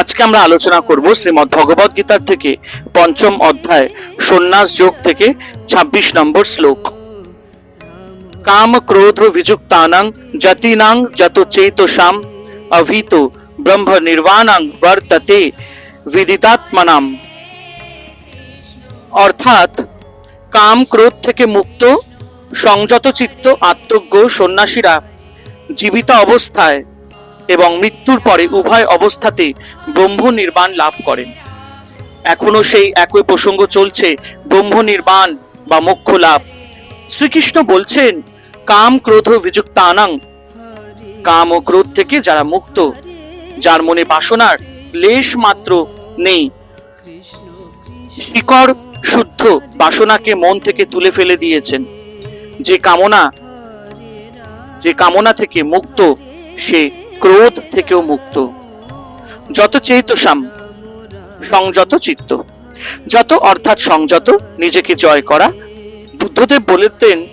আজকে আমরা আলোচনা করব শ্রীমৎ ভগবত গীতার থেকে পঞ্চম অধ্যায়, সন্ন্যাস যোগ থেকে ২৬ নম্বর শ্লোক। কাম ক্রোধ বিযুক্তানাং যতিনাং যত চেতসাম অভীত ব্রহ্ম নির্বাণাং বর্ততে বিদিতাত্মনাম। অর্থাৎ কাম ক্রোধ থেকে মুক্ত, সংযত চিত্ত আত্মজ্ঞ সন্ন্যাসীরা জীবিত অবস্থায় এবং মৃত্যুর পরে উভয় অবস্থাতে ব্রহ্ম নির্বাণ লাভ করেন। এখনও সেই একই প্রসঙ্গ চলছে, ব্রহ্ম নির্বাণ বা মোক্ষ লাভ। শ্রীকৃষ্ণ বলছেন, কাম ক্রোধ বিযুক্তানাং। কাম ও ক্রোধ থেকে যারা মুক্ত, যার মনে বাসনার লেশ মাত্র নেই। শিকড় শুদ্ধ বাসনাকে মন থেকে তুলে ফেলে দিয়েছেন। যে কামনা যে কামনা থেকে মুক্ত, সে ক্রোধ থেকেও মুক্ত। যত চেতসাম সংযত চিত্ত। যত অর্থাৎ সংযত, নিজেকে জয় করা। বুদ্ধদেব বলেতেন,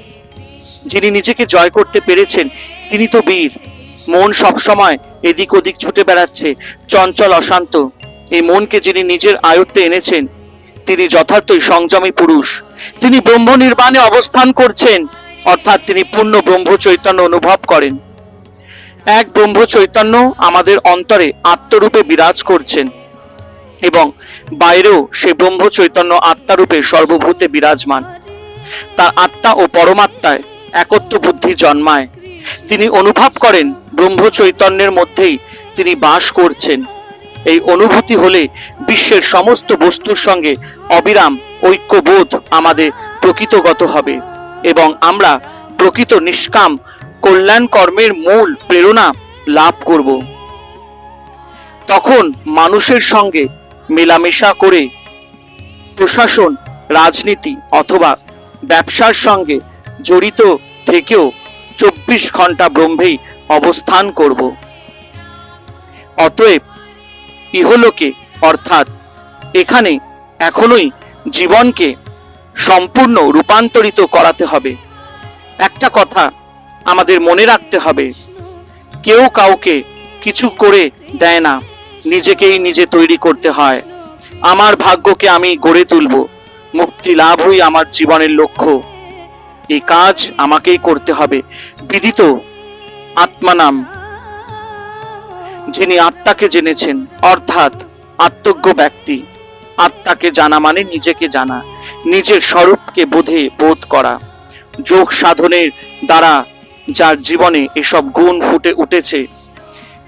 যিনি নিজেকে জয় করতে পেরেছেন, তিনি তো বীর। মন সবসময় এদিক ওদিক ছুটে বেড়াচ্ছে, চঞ্চল অশান্ত। এই মনকে যিনি নিজের আয়ত্তে এনেছেন, তিনি যথার্থই সংযমী পুরুষ। তিনি ব্রহ্ম নির্বাণে অবস্থান করছেন, অর্থাৎ তিনি পূর্ণ ব্রহ্ম চৈতন্য অনুভব করেন। এক ব্রহ্ম চৈতন্য আমাদের অন্তরে আত্মরূপে বিরাজ করছেন এবং বাইরেও সে ব্রহ্ম চৈতন্য আত্মারূপে সর্বভূতে বিরাজমান। তার আত্মা ও পরমাত্মায় একত্ব বুদ্ধি জন্মায়। তিনি অনুভব করেন ব্রহ্ম চৈতন্যের মধ্যেই তিনি বাস করছেন। এই অনুভূতি হলে বিশ্বের সমস্ত বস্তুর সঙ্গে অবিরাম ঐক্যবোধ আমাদের প্রকৃতগত হবে এবং আমরা প্রকৃত নিষ্কাম কল্যাণ কর্মের মূল প্রেরণা লাভ করব। তখন মানুষের সঙ্গে মেলামেশা করে প্রশাসন, রাজনীতি অথবা ব্যবসার সঙ্গে জড়িত থেকেও চব্বিশ ঘণ্টা ব্রহ্মেই অবস্থান করব। অতএব ইহলোকে, অর্থাৎ এখানে এখনোই জীবনকে সম্পূর্ণ রূপান্তরিত করাতে হবে। একটা কথা আমাদের মনে রাখতে হবে। কেউ কাউকে কিছু করে দেয় না। নিজেকেই নিজে তৈরি করতে হয়। আমার ভাগ্যকে আমি গড়ে তুলব। মুক্তি লাভই আমার জীবনের লক্ষ্য। এই কাজ আমাকেই করতে হবে। বিদিত আত্মানাম যিনি আত্মাকে জেনেছেন, অর্থাৎ আত্মজ্ঞ ব্যক্তি। আত্মাকে জানা মানে নিজেকে জানা। নিজের স্বরূপকে বোধে বোধ করা। যোগ সাধনের দ্বারা যার জীবনে এসব গুণ ফুটে উঠেছে।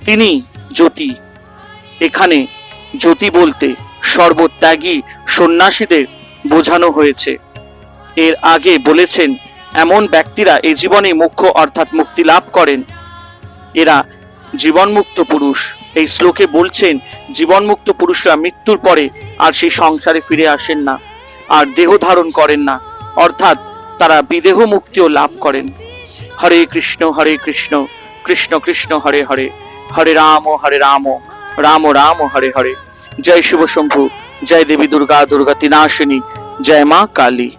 তিনি জ্যোতি। এখানে জ্যোতি বলতে সর্বত্যাগী সন্ন্যাসীদের বোঝানো হয়েছে। এর আগে বলেছেন, এমন ব্যক্তিরা এই জীবনে মুখ্য অর্থাৎ মুক্তি লাভ করেন। এরা জীবনমুক্ত পুরুষ। এই শ্লোকে বলছেন, জীবনমুক্ত পুরুষরা মৃত্যুর পরে আর সেই সংসারে ফিরে আসেন না, আর দেহ ধারণ করেন না। অর্থাৎ তারা বিদেহ মুক্তিও লাভ করেন। হরে কৃষ্ণ হরে কৃষ্ণ কৃষ্ণ কৃষ্ণ, হরে হরে হরে রাম হরে রাম রাম রাম হরে হরে। জয় শুভ শম্ভু, জয় দেবী দুর্গা দুর্গা তিনাশিনী, জয় মা কালী।